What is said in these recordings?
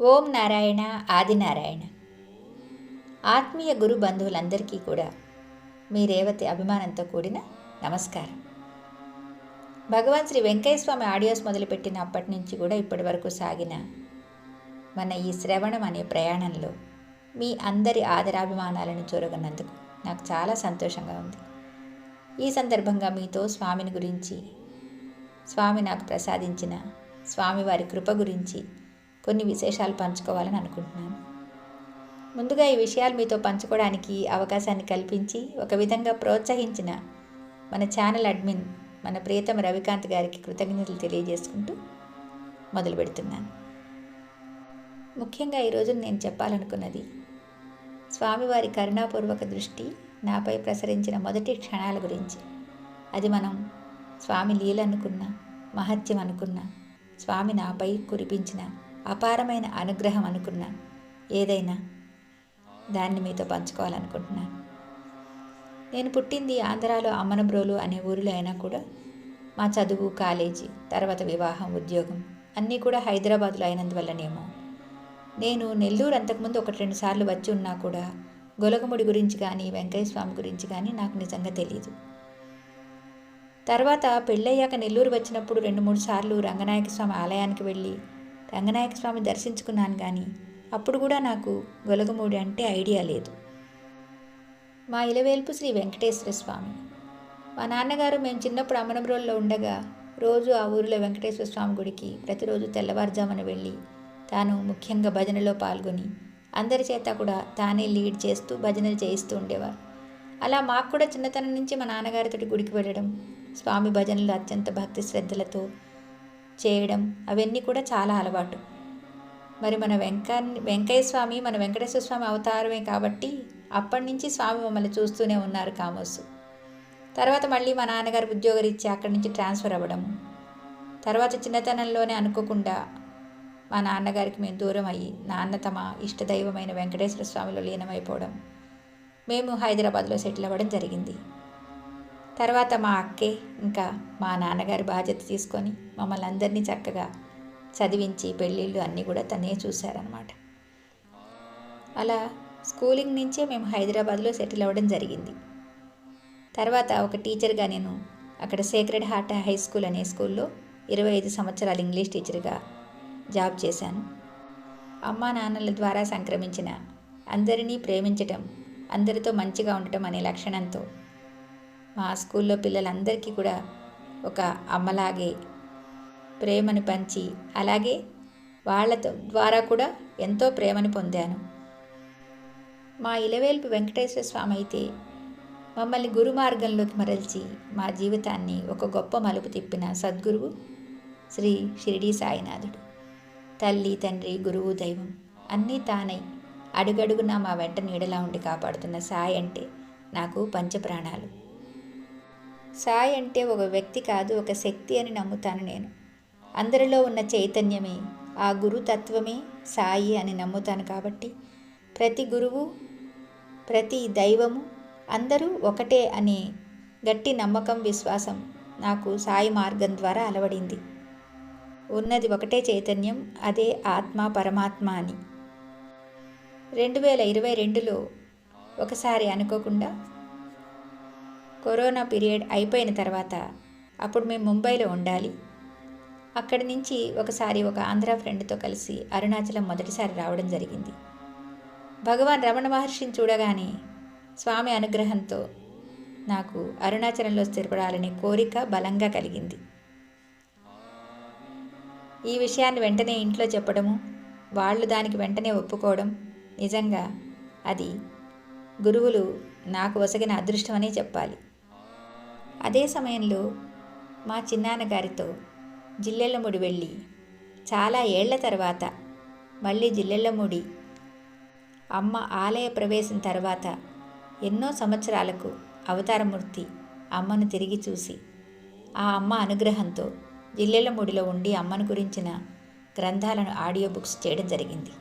ఓం నారాయణ ఆదినారాయణ ఆత్మీయ గురు బంధువులందరికీ కూడా మీ రేవతి అభిమానంతో కూడిన నమస్కారం. భగవాన్ శ్రీ వెంకయ్యస్వామి ఆడియోస్ మొదలుపెట్టిన అప్పటి నుంచి కూడా ఇప్పటి వరకు సాగిన మన ఈ శ్రవణం అనే ప్రయాణంలో మీ అందరి ఆదరాభిమానాలను చూరగన్నందుకు నాకు చాలా సంతోషంగా ఉంది. ఈ సందర్భంగా మీతో స్వామిని గురించి స్వామి నాకు ప్రసాదించిన స్వామివారి కృప గురించి కొన్ని విశేషాలు పంచుకోవాలని అనుకుంటున్నాను. ముందుగా ఈ విషయాలు మీతో పంచుకోవడానికి అవకాశాన్ని కల్పించి ఒక విధంగా ప్రోత్సహించిన మన ఛానల్ అడ్మిన్ మన ప్రియతమ రవికాంత్ గారికి కృతజ్ఞతలు తెలియజేసుకుంటూ మొదలు పెడుతున్నాను. ముఖ్యంగా ఈరోజు నేను చెప్పాలనుకున్నది స్వామివారి కరుణాపూర్వక దృష్టి నాపై ప్రసరించిన మొదటి క్షణాల గురించి. అది మనం స్వామి లీలనుకున్న మహత్యం అనుకున్న స్వామి నాపై కురిపించిన అపారమైన అనుగ్రహం అనుకున్నాను ఏదైనా దాన్ని మీతో పంచుకోవాలనుకుంటున్నాను నేను పుట్టింది ఆంధ్రాలో అమ్మనబ్రోలు అనే ఊరిలో అయినా కూడా మా చదువు కాలేజీ తర్వాత వివాహం ఉద్యోగం అన్నీ కూడా హైదరాబాద్లో అయినందువల్లనేమో. నేను నెల్లూరు అంతకుముందు ఒకటి రెండు సార్లు వచ్చి ఉన్నా కూడా గొలగముడి గురించి కానీ వెంకయ్య స్వామి గురించి కానీ నాకు నిజంగా తెలియదు తర్వాత పెళ్ళయ్యాక నెల్లూరు వచ్చినప్పుడు రెండు మూడు సార్లు రంగనాయక స్వామి ఆలయానికి వెళ్ళి రంగనాయక స్వామి దర్శించుకున్నాను కానీ అప్పుడు కూడా నాకు గొలగమూడి అంటే ఐడియా లేదు. మా ఇలవేల్పు శ్రీ వెంకటేశ్వర స్వామి. మా నాన్నగారు మేము చిన్నప్పుడు అమ్మనబ్రోల్లో ఉండగా రోజు ఆ ఊరిలో వెంకటేశ్వర స్వామి గుడికి ప్రతిరోజు తెల్లవారుజామున వెళ్ళి తాను ముఖ్యంగా భజనలో పాల్గొని అందరి చేత కూడా తానే లీడ్ చేస్తూ భజనలు చేయిస్తూ ఉండేవారు. అలా మాకు కూడా చిన్నతనం నుంచి మా నాన్నగారితో గుడికి వెళ్ళడం స్వామి భజనలు అత్యంత భక్తి శ్రద్ధలతో చేయడం అవన్నీ కూడా చాలా అలవాటు. మరి మన వెంక వెంకయ్య స్వామి మన వెంకటేశ్వర స్వామి అవతారమే కాబట్టి అప్పటి నుంచి స్వామి మమ్మల్ని చూస్తూనే ఉన్నారు కామోసు. తర్వాత మళ్ళీ మా నాన్నగారు ఉద్యోగరీత్యా అక్కడి నుంచి ట్రాన్స్ఫర్ అవ్వడం. తర్వాత చిన్నతనంలోనే అనుకోకుండా మా నాన్నగారికి మేము దూరం అయ్యి నాన్న తమ ఇష్టదైవమైన వెంకటేశ్వర స్వామిలో లీనమైపోవడం. మేము హైదరాబాద్లో సెటిల్ అవ్వడం జరిగింది. తర్వాత మా అక్కే ఇంకా మా నాన్నగారి బాధ్యత తీసుకొని మమ్మల్ని అందరినీ చక్కగా చదివించి పెళ్ళిళ్ళు అన్నీ కూడా తనే చూశారనమాట అలా స్కూలింగ్ నుంచే మేము హైదరాబాద్లో సెటిల్ అవ్వడం జరిగింది. తర్వాత ఒక టీచర్గా నేను అక్కడ సేక్రెడ్ హార్ట్ హై స్కూల్ అనే స్కూల్లో ఇరవై ఐదు సంవత్సరాలు ఇంగ్లీష్ టీచర్గా జాబ్ చేశాను. అమ్మా నాన్నల ద్వారా సంక్రమించిన అందరినీ ప్రేమించటం అందరితో మంచిగా ఉండటం అనే లక్షణంతో మా స్కూల్లో పిల్లలందరికీ కూడా ఒక అమ్మలాగే ప్రేమను పంచి అలాగే వాళ్ళతో ద్వారా కూడా ఎంతో ప్రేమను పొందాను. మా ఇలవేల్పు వెంకటేశ్వర స్వామి అయితే మమ్మల్ని గురు మార్గంలోకి మరల్చి మా జీవితాన్ని ఒక గొప్ప మలుపు తిప్పిన సద్గురువు శ్రీ షిరిడి సాయినాథుడు. తల్లి తండ్రి గురువు దైవం అన్నీ తానై అడుగడుగున మా వెంట నీడలా ఉండి కాపాడుతున్న సాయి అంటే నాకు పంచప్రాణాలు. సాయి అంటే ఒక వ్యక్తి కాదు ఒక శక్తి అని నమ్ముతాను నేను. అందరిలో ఉన్న చైతన్యమే ఆ గురుతత్వమే సాయి అని నమ్ముతాను కాబట్టి ప్రతి గురువు ప్రతి దైవము అందరూ ఒకటే అనే గట్టి నమ్మకం విశ్వాసం నాకు సాయి మార్గం ద్వారా అలవడింది. ఉన్నది ఒకటే చైతన్యం అదే ఆత్మ పరమాత్మ అని. రెండు వేల ఇరవై రెండులో ఒకసారి అనుకోకుండా కరోనా పీరియడ్ అయిపోయిన తర్వాత అప్పుడు మేము ముంబైలో ఉండాలి. అక్కడి నుంచి ఒకసారి ఒక ఆంధ్ర ఫ్రెండ్తో కలిసి అరుణాచలం మొదటిసారి రావడం జరిగింది. భగవాన్ రమణ మహర్షిని చూడగానే స్వామి అనుగ్రహంతో నాకు అరుణాచలంలో స్థిరపడాలనే కోరిక బలంగా కలిగింది. ఈ విషయాన్ని వెంటనే ఇంట్లో చెప్పడము వాళ్ళు దానికి వెంటనే ఒప్పుకోవడం నిజంగా అది గురువులు నాకు వసగిన అదృష్టమనే చెప్పాలి. అదే సమయంలో మా చిన్నాన్నగారితో జిల్లెళ్ళముడి వెళ్ళి చాలా ఏళ్ళ తర్వాత మళ్ళీ జిల్లెళ్ళముడి అమ్మ ఆలయ ప్రవేశం తర్వాత ఎన్నో సంవత్సరాలకు అవతారమూర్తి అమ్మను తిరిగి చూసి ఆ అమ్మ అనుగ్రహంతో జిల్లెళ్ళముడిలో ఉండి అమ్మను గురించిన గ్రంథాలను ఆడియో బుక్స్ చేయడం జరిగింది.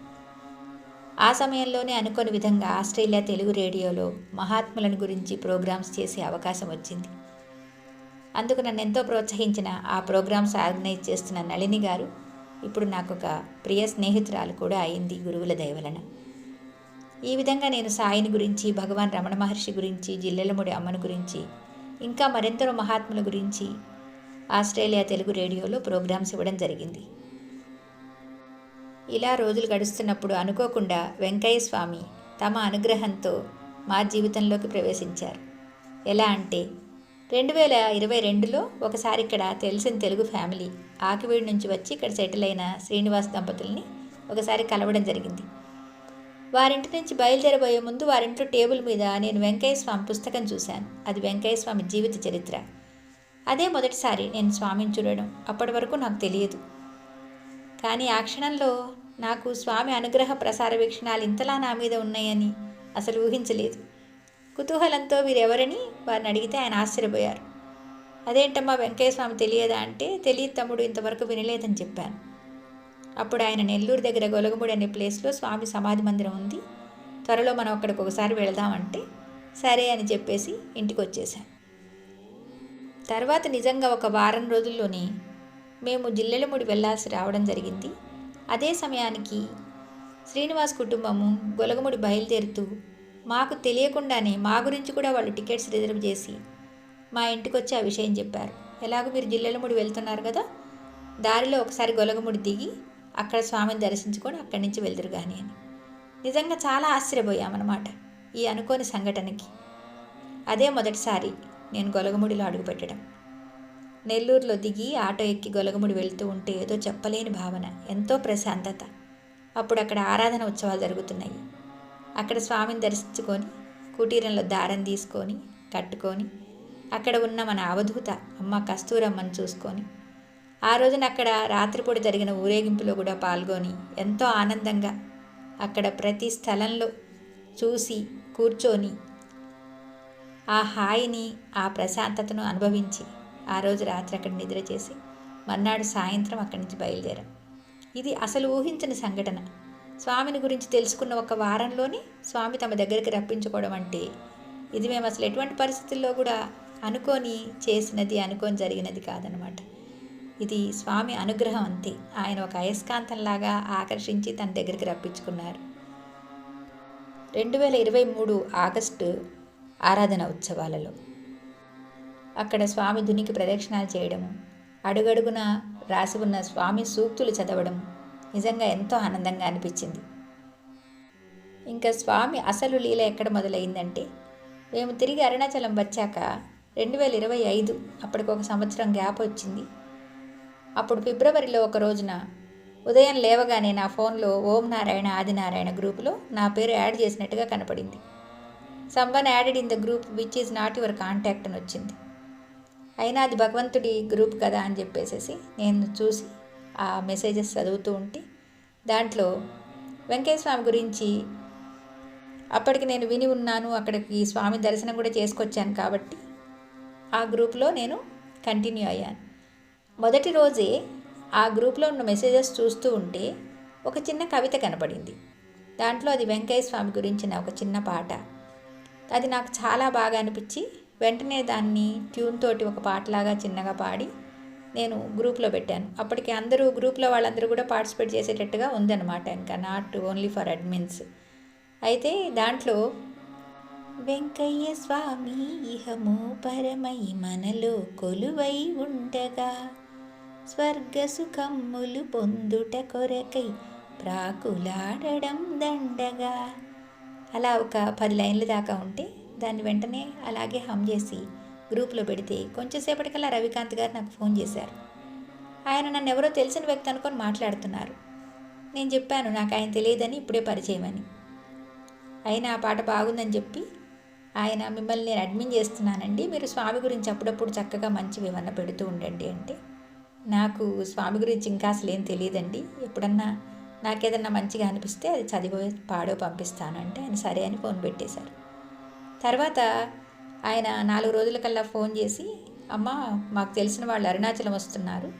ఆ సమయంలోనే అనుకోని విధంగా ఆస్ట్రేలియా తెలుగు రేడియోలో మహాత్ములను గురించి ప్రోగ్రామ్స్ చేసే అవకాశం వచ్చింది. అందుకు నన్ను ఎంతో ప్రోత్సహించిన ఆ ప్రోగ్రామ్స్ ఆర్గనైజ్ చేస్తున్న నళిని గారు ఇప్పుడు నాకు ఒక ప్రియ స్నేహితురాలు కూడా అయింది గురువుల దయవలన. ఈ విధంగా నేను సాయిని గురించి భగవాన్ రమణ మహర్షి గురించి జిల్లెలముడి అమ్మను గురించి ఇంకా మరెందరో మహాత్ముల గురించి ఆస్ట్రేలియా తెలుగు రేడియోలో ప్రోగ్రామ్స్ ఇవ్వడం జరిగింది. ఇలా రోజులు గడుస్తున్నప్పుడు అనుకోకుండా వెంకయ్య స్వామి తమ అనుగ్రహంతో మా జీవితంలోకి ప్రవేశించారు. ఎలా అంటే రెండు వేల ఇరవై రెండులో ఒకసారి ఇక్కడ తెలిసిన తెలుగు ఫ్యామిలీ ఆకివీడి నుంచి వచ్చి ఇక్కడ సెటిల్ అయిన శ్రీనివాస్ దంపతుల్ని ఒకసారి కలవడం జరిగింది. వారింటి నుంచి బయలుదేరబోయే ముందు వారింట్లో టేబుల్ మీద నేను వెంకయ్య స్వామి పుస్తకం చూశాను. అది వెంకయ్య స్వామి జీవిత చరిత్ర. అదే మొదటిసారి నేను స్వామిని చూడడం అప్పటి వరకు నాకు తెలియదు. కానీ ఆ క్షణంలో నాకు స్వామి అనుగ్రహ ప్రసార వీక్షణాలు ఇంతలా నా మీద ఉన్నాయని అసలు ఊహించలేదు. కుతూహలంతో వీరెవరని వారిని అడిగితే ఆయన ఆశ్చర్యపోయారు. అదేంటమ్మా వెంకయ్య స్వామి తెలియదా అంటే తెలియదు తమ్ముడు ఇంతవరకు వినలేదని చెప్పాను. అప్పుడు ఆయన నెల్లూరు దగ్గర గొలగముడి అనే ప్లేస్లో స్వామి సమాధి మందిరం ఉంది. త్వరలో మనం అక్కడికి ఒకసారి వెళదామంటే సరే అని చెప్పేసి ఇంటికి వచ్చేసాం తర్వాత నిజంగా ఒక వారం రోజుల్లోనే మేము జిల్లెలముడి వెళ్ళాల్సి రావడం జరిగింది. అదే సమయానికి శ్రీనివాస్ కుటుంబము గొలగముడి బయలుదేరుతూ మాకు తెలియకుండానే మా గురించి కూడా వాళ్ళు టికెట్స్ రిజర్వ్ చేసి మా ఇంటికి వచ్చి ఆ విషయం చెప్పారు. ఎలాగో మీరు జిల్లెలముడి వెళ్తున్నారు కదా? దారిలో ఒకసారి గొలగముడి దిగి అక్కడ స్వామిని దర్శించుకొని అక్కడి నుంచి వెళ్తురు కానీ అని నిజంగా చాలా ఆశ్చర్యపోయామన్నమాట ఈ అనుకోని సంఘటనకి. అదే మొదటిసారి నేను గొలగముడిలో అడుగుపెట్టడం. నెల్లూరులో దిగి ఆటో ఎక్కి గొలగముడి వెళ్తూ ఉంటే ఏదో చెప్పలేని భావన ఎంతో ప్రశాంతత. అప్పుడు అక్కడ ఆరాధన ఉత్సవాలు జరుగుతున్నాయి. అక్కడ స్వామిని దర్శించుకొని కుటీరంలో దారం తీసుకొని కట్టుకొని అక్కడ ఉన్న మన అవధూత అమ్మ కస్తూరమ్మని చూసుకొని ఆ రోజున అక్కడ రాత్రిపూట జరిగిన ఊరేగింపులో కూడా పాల్గొని ఎంతో ఆనందంగా అక్కడ ప్రతి స్థలంలో చూసి కూర్చొని ఆ హాయిని ఆ ప్రశాంతతను అనుభవించి ఆ రోజు రాత్రి అక్కడ నిద్ర చేసి మర్నాడు సాయంత్రం అక్కడి నుంచి బయలుదేరాం. ఇది అసలు ఊహించిన సంఘటన. స్వామిని గురించి తెలుసుకున్న ఒక వారంలోనే స్వామి తమ దగ్గరికి రప్పించుకోవడం అంటే ఇది మేము అసలు ఎటువంటి పరిస్థితుల్లో కూడా అనుకొని చేసినది అనుకొని జరిగినది కాదనమాట. ఇది స్వామి అనుగ్రహం అంతే. ఆయన ఒక అయస్కాంతంలాగా ఆకర్షించి తన దగ్గరికి రప్పించుకున్నారు. రెండు వేల ఇరవై మూడు ఆగస్టు ఆరాధన ఉత్సవాలలో అక్కడ స్వామి ధునికి ప్రదక్షిణాలు చేయడము అడుగడుగున రాసి ఉన్న స్వామి సూక్తులు చదవడం నిజంగా ఎంతో ఆనందంగా అనిపించింది. ఇంకా స్వామి అసలు లీల ఎక్కడ మొదలైందంటే మేము తిరిగి అరుణాచలం వచ్చాక రెండు వేల ఇరవై ఐదు అప్పటికి ఒక సంవత్సరం గ్యాప్ వచ్చింది. అప్పుడు ఫిబ్రవరిలో ఒక రోజున ఉదయం లేవగానే నా ఫోన్లో ఓం నారాయణ ఆదినారాయణ గ్రూపులో నా పేరు యాడ్ చేసినట్టుగా కనపడింది. Someone added in the group which is not your contact అని వచ్చింది. అయినా అది భగవంతుడి గ్రూప్ కదా అని చెప్పేసేసి నేను చూసి ఆ మెసేజెస్ చదువుతూ ఉంటే దాంట్లో వెంకయ్య స్వామి గురించి అప్పటికి నేను విని ఉన్నాను అక్కడికి స్వామి దర్శనం కూడా చేసుకొచ్చాను కాబట్టి ఆ గ్రూప్లో నేను కంటిన్యూ అయ్యాను. మొదటి రోజే ఆ గ్రూప్లో ఉన్న మెసేజెస్ చూస్తూ ఉంటే ఒక చిన్న కవిత కనపడింది దాంట్లో అది వెంకయ్య స్వామి గురించిన ఒక చిన్న పాట. అది నాకు చాలా బాగా అనిపించి వెంటనే దాన్ని ట్యూన్ తోటి ఒక పాటలాగా చిన్నగా పాడి నేను గ్రూప్లో పెట్టాను. అప్పటికి అందరూ గ్రూప్లో వాళ్ళందరూ కూడా పార్టిసిపేట్ చేసేటట్టుగా ఉందన్నమాట ఇంకా నాట్ ఓన్లీ ఫర్ అడ్మిన్స్. అయితే దాంట్లో వెంకయ్య స్వామి ఇహము పరమై మనలో కొలువై ఉండగా స్వర్గ సుఖమ్ములు పొందుట కొరకై ప్రాకులాడడం దండగా అలా ఒక పది లైన్లు దాకా ఉంటే దాన్ని వెంటనే అలాగే హమ్ చేసి గ్రూప్లో పెడితే కొంచెంసేపటికల్లా రవికాంత్ గారు నాకు ఫోన్ చేశారు. ఆయన నన్ను ఎవరో తెలిసిన వ్యక్తి అనుకొని మాట్లాడుతున్నారు. నేను చెప్పాను నాకు ఆయన తెలియదని ఇప్పుడే పరిచయం అని అయినా ఆ పాట బాగుందని చెప్పి ఆయన మిమ్మల్ని నేను అడ్మిన్ చేస్తున్నానండి మీరు స్వామి గురించి అప్పుడప్పుడు చక్కగా మంచివి ఏమన్నా పెడుతూ ఉండండి అంటే నాకు స్వామి గురించి ఇంకా అసలు ఏం తెలియదండి. ఎప్పుడన్నా నాకేదన్నా మంచిగా అనిపిస్తే అది చదివో పాడో పంపిస్తాను అంటే ఆయన సరే అని ఫోన్ పెట్టేశారు. తర్వాత ఆయన నాలుగు రోజుల కల్లా ఫోన్ చేసి అమ్మ మాకు తెలిసిన వాళ్ళు అరుణాచలం వస్తున్నారు.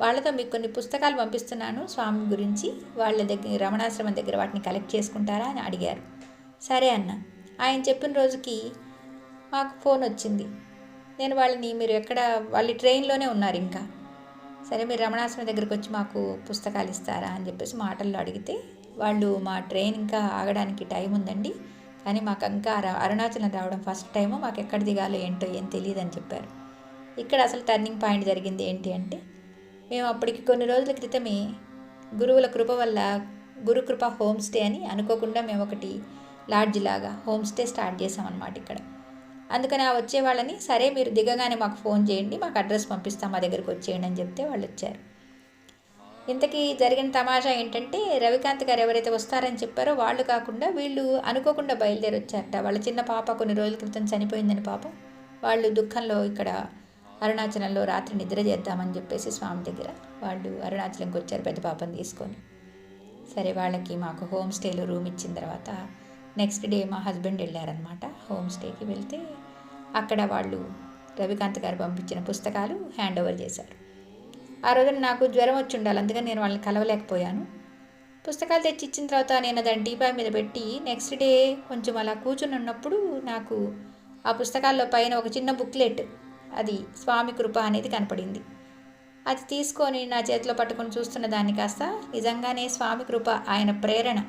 వాళ్ళతో మీకు కొన్ని పుస్తకాలు పంపిస్తున్నాను. స్వామి గురించి వాళ్ళ దగ్గర రమణాశ్రమం దగ్గర వాటిని కలెక్ట్ చేసుకుంటారా? అని అడిగారు. సరే అన్న. ఆయన చెప్పిన రోజుకి మాకు ఫోన్ వచ్చింది. నేను వాళ్ళని మీరు ఎక్కడ వాళ్ళ ట్రైన్లోనే ఉన్నారు ఇంకా. సరే మీరు రమణాశ్రమం దగ్గరికి వచ్చి మాకు పుస్తకాలు ఇస్తారా? అని చెప్పేసి మాటల్లో అడిగితే వాళ్ళు మా ట్రైన్ ఇంకా ఆగడానికి టైం ఉందండి. కానీ మాకు ఇంకా అరుణాచలం రావడం ఫస్ట్ టైము మాకు ఎక్కడ దిగాలో ఏంటో ఏం తెలియదు అని చెప్పారు. ఇక్కడ అసలు టర్నింగ్ పాయింట్ జరిగింది ఏంటి అంటే మేము అప్పటికి కొన్ని రోజుల క్రితమే గురువుల కృప వల్ల గురుకృప హోమ్ స్టే అని అనుకోకుండా మేము ఒకటి లాడ్జ్ లాగా హోమ్ స్టే స్టార్ట్ చేసామన్నమాట ఇక్కడ. అందుకని ఆ వచ్చే వాళ్ళని సరే మీరు దిగగానే మాకు ఫోన్ చేయండి మాకు అడ్రస్ పంపిస్తాం మా దగ్గరికి వచ్చేయండి అని చెప్తే వాళ్ళు వచ్చారు. ఇంతకీ జరిగిన తమాషా ఏంటంటే రవికాంత్ గారు ఎవరైతే వస్తారని చెప్పారో వాళ్ళు కాకుండా వీళ్ళు అనుకోకుండా బయలుదేరి వచ్చారట వాళ్ళ చిన్న పాప కొన్ని రోజుల క్రితం చనిపోయిందని పాపం. వాళ్ళు దుఃఖంలో ఇక్కడ అరుణాచలంలో రాత్రి నిద్ర చేద్దామని చెప్పేసి స్వామి దగ్గర వాళ్ళు అరుణాచలంకి వచ్చారు పెద్ద పాపను తీసుకొని. సరే వాళ్ళకి మాకు హోమ్ స్టేలో రూమ్ ఇచ్చిన తర్వాత నెక్స్ట్ డే మా హస్బెండ్ వెళ్ళారనమాట హోమ్ స్టేకి వెళ్తే అక్కడ వాళ్ళు రవికాంత్ గారు పంపించిన పుస్తకాలు హ్యాండ్ ఓవర్ చేశారు. ఆ రోజున నాకు జ్వరం వచ్చి ఉండాలి అందుకని నేను వాళ్ళని కలవలేకపోయాను. పుస్తకాలు తెచ్చి ఇచ్చిన తర్వాత నేను దాని టీపాయ్ మీద పెట్టి నెక్స్ట్ డే కొంచెం అలా కూర్చుని ఉన్నప్పుడు నాకు ఆ పుస్తకాల్లో పైన ఒక చిన్న బుక్లెట్ అది స్వామి కృప అనేది కనపడింది. అది తీసుకొని నా చేతిలో పట్టుకొని చూస్తున్న దాన్ని కాస్త నిజంగానే స్వామి కృప ఆయన ప్రేరణ.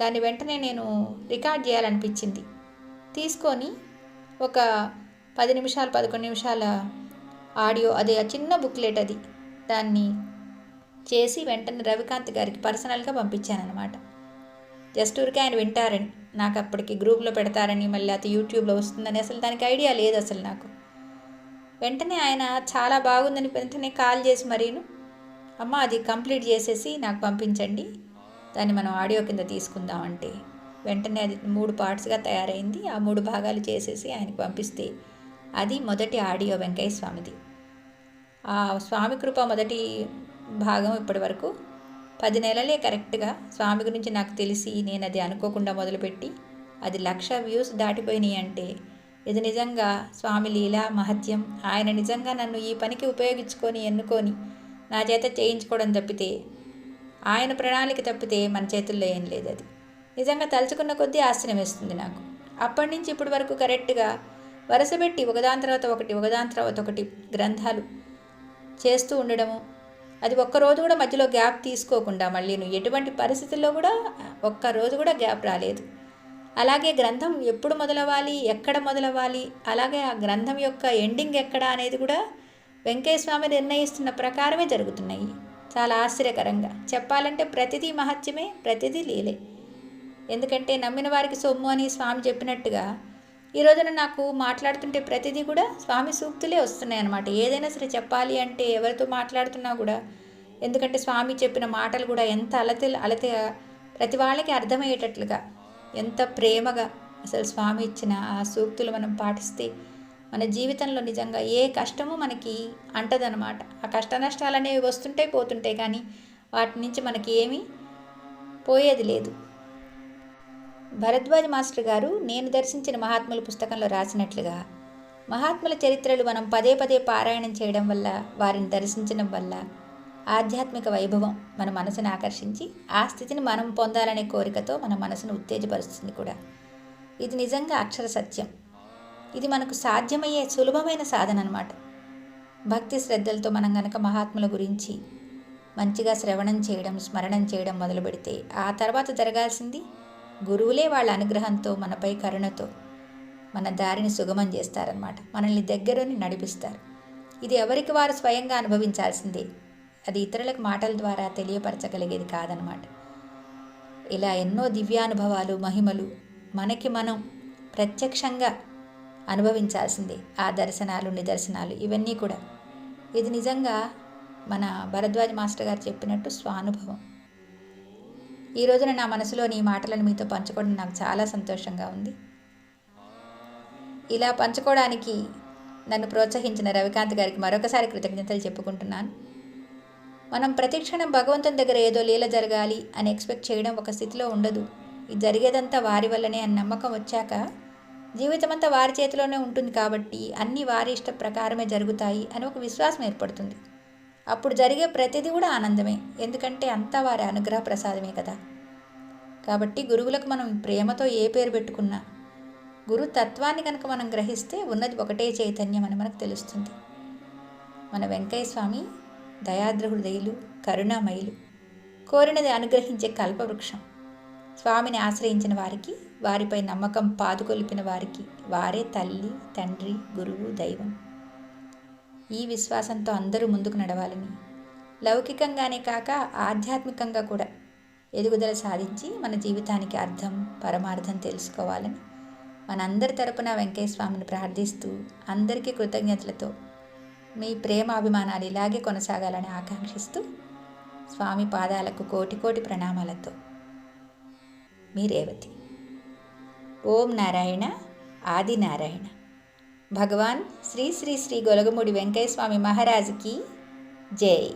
దాన్ని వెంటనే నేను రికార్డ్ చేయాలనిపించింది. తీసుకొని ఒక పది నిమిషాలు పదకొండు నిమిషాల ఆడియో అది ఆ చిన్న బుక్లెట్ అది. దాన్ని చేసి వెంటనే రవికాంత్ గారికి పర్సనల్గా పంపించానమాట జస్ట్ ఊరికే ఆయన వింటారని నాకు అప్పటికి గ్రూప్లో పెడతారని మళ్ళీ అది యూట్యూబ్లో వస్తుందని అసలు దానికి ఐడియా లేదు అసలు నాకు. వెంటనే ఆయన చాలా బాగుందని వెంటనే కాల్ చేసి మరీను అమ్మ అది కంప్లీట్ చేసేసి నాకు పంపించండి దాన్ని మనం ఆడియో కింద తీసుకుందాం అంటే. వెంటనే అది మూడు పార్ట్స్గా తయారైంది. ఆ మూడు భాగాలు చేసేసి ఆయనకు పంపిస్తే అది మొదటి ఆడియో వెంకయ్య స్వామిది. స్వామి కృప మొదటి భాగం ఇప్పటి వరకు. పది నెలలే కరెక్ట్గా స్వామి గురించి నాకు తెలిసి నేను అది అనుకోకుండా మొదలుపెట్టి అది లక్ష వ్యూస్ దాటిపోయినాయి అంటే ఇది నిజంగా స్వామి లీల మహత్యం. ఆయన నిజంగా నన్ను ఈ పనికి ఉపయోగించుకొని ఎన్నుకొని నా చేత చేయించుకోవడం తప్పితే ఆయన ప్రణాళిక తప్పితే మన చేతుల్లో ఏం లేదు అది. నిజంగా తలుచుకున్న కొద్దీ ఆశ్చర్యం వేస్తుంది నాకు. అప్పటి నుంచి ఇప్పటి వరకు కరెక్ట్గా వరుసపెట్టి ఒకదాని తర్వాత ఒకటి ఒకదాని తర్వాత ఒకటి గ్రంథాలు చేస్తూ ఉండడము. అది ఒక్క రోజు కూడా మధ్యలో గ్యాప్ తీసుకోకుండా మళ్ళీ నువ్వు ఎటువంటి పరిస్థితుల్లో కూడా ఒక్క రోజు కూడా గ్యాప్ రాలేదు. అలాగే గ్రంథం ఎప్పుడు మొదలవ్వాలి ఎక్కడ మొదలవ్వాలి అలాగే ఆ గ్రంథం యొక్క ఎండింగ్ ఎక్కడ అనేది కూడా వెంకయ్య స్వామి నిర్ణయిస్తున్న ప్రకారమే జరుగుతున్నాయి. చాలా ఆశ్చర్యకరంగా. చెప్పాలంటే ప్రతిదీ మహత్యమే ప్రతిదీ లీలే. ఎందుకంటే నమ్మిన వారికి సొమ్ము అని స్వామి చెప్పినట్టుగా ఈ రోజున నాకు మాట్లాడుతుంటే ప్రతిదీ కూడా స్వామి సూక్తులే వస్తున్నాయి అన్నమాట. ఏదైనా సరే చెప్పాలి అంటే ఎవరితో మాట్లాడుతున్నా కూడా ఎందుకంటే స్వామి చెప్పిన మాటలు కూడా ఎంత అలతే అలతే ప్రతి వాళ్ళకి అర్థమయ్యేటట్లుగా ఎంత ప్రేమగా అసలు స్వామి ఇచ్చిన ఆ సూక్తులు మనం పాటిస్తే మన జీవితంలో నిజంగా ఏ కష్టము మనకి అంటదనమాట ఆ కష్ట నష్టాలు అనేవి వస్తుంటే పోతుంటాయి కానీ వాటి నుంచి మనకి ఏమీ పోయేది లేదు. భరద్వాజ్ మాస్టర్ గారు నేను దర్శించిన మహాత్ముల పుస్తకంలో రాసినట్లుగా మహాత్ముల చరిత్రలు మనం పదే పదే పారాయణం చేయడం వల్ల వారిని దర్శించడం వల్ల ఆధ్యాత్మిక వైభవం మన మనసును ఆకర్షించి ఆ స్థితిని మనం పొందాలనే కోరికతో మన మనసును ఉత్తేజపరుస్తుంది కూడా. ఇది నిజంగా అక్షర సత్యం. ఇది మనకు సాధ్యమయ్యే సులభమైన సాధన అనమాట భక్తి శ్రద్ధలతో మనం గనక మహాత్ముల గురించి మంచిగా శ్రవణం చేయడం స్మరణం చేయడం మొదలు పెడితే ఆ తర్వాత జరగాల్సింది గురువులే వాళ్ళ అనుగ్రహంతో మనపై కరుణతో మన దారిని సుగమం చేస్తారనమాట మనల్ని దగ్గరని నడిపిస్తారు. ఇది ఎవరికి వారు స్వయంగా అనుభవించాల్సిందే. అది ఇతరులకు మాటల ద్వారా తెలియపరచగలిగేది కాదనమాట ఇలా ఎన్నో దివ్యానుభవాలు మహిమలు మనకి మనం ప్రత్యక్షంగా అనుభవించాల్సిందే. ఆ దర్శనాలు నిదర్శనాలు ఇవన్నీ కూడా. ఇది నిజంగా మన భరద్వాజ్ మాస్టర్ గారు చెప్పినట్టు స్వానుభవం. ఈ రోజున నా మనసులోని ఈ మాటలను మీతో పంచుకోవడం నాకు చాలా సంతోషంగా ఉంది. ఇలా పంచుకోవడానికి నన్ను ప్రోత్సహించిన రవికాంత్ గారికి మరొకసారి కృతజ్ఞతలు చెప్పుకుంటున్నాను. మనం ప్రతిక్షణం భగవంతుని దగ్గర ఏదో లీల జరగాలి అని ఎక్స్పెక్ట్ చేయడం ఒక స్థితిలో ఉండదు. ఇది జరిగేదంతా వారి వల్లనే అని నమ్మకం వచ్చాక జీవితమంతా వారి చేతిలోనే ఉంటుంది కాబట్టి అన్నీ వారి ఇష్ట ప్రకారమే జరుగుతాయి అని ఒక విశ్వాసం ఏర్పడుతుంది. అప్పుడు జరిగే ప్రతిదీ కూడా ఆనందమే. ఎందుకంటే అంతా వారి అనుగ్రహ ప్రసాదమే కదా. కాబట్టి గురువులకు మనం ప్రేమతో ఏ పేరు పెట్టుకున్నా గురు తత్వాన్ని కనుక మనం గ్రహిస్తే ఉన్నది ఒకటే చైతన్యం అని మనకు తెలుస్తుంది. మన వెంకయ్య స్వామి దయాద్ర హృదయులు కరుణామయులు కోరినది అనుగ్రహించే కల్పవృక్షం. స్వామిని ఆశ్రయించిన వారికి వారిపై నమ్మకం పాదుకొలిపిన వారికి వారే తల్లి తండ్రి గురువు దైవం. ఈ విశ్వాసంతో అందరూ ముందుకు నడవాలని లౌకికంగానే కాక ఆధ్యాత్మికంగా కూడా ఎదుగుదల సాధించి మన జీవితానికి అర్థం పరమార్థం తెలుసుకోవాలని మనందరి తరపున వెంకయ్య స్వామిని ప్రార్థిస్తూ అందరికీ కృతజ్ఞతలతో మీ ప్రేమ అభిమానాలు ఇలాగే కొనసాగాలని ఆకాంక్షిస్తూ స్వామి పాదాలకు కోటి కోటి ప్రణామాలతో మీ రేవతి. ఓం నారాయణ ఆది నారాయణ. భగవాన్ శ్రీ శ్రీ శ్రీ గొలగముడి వెంకయ్య స్వామి మహారాజుకి జై.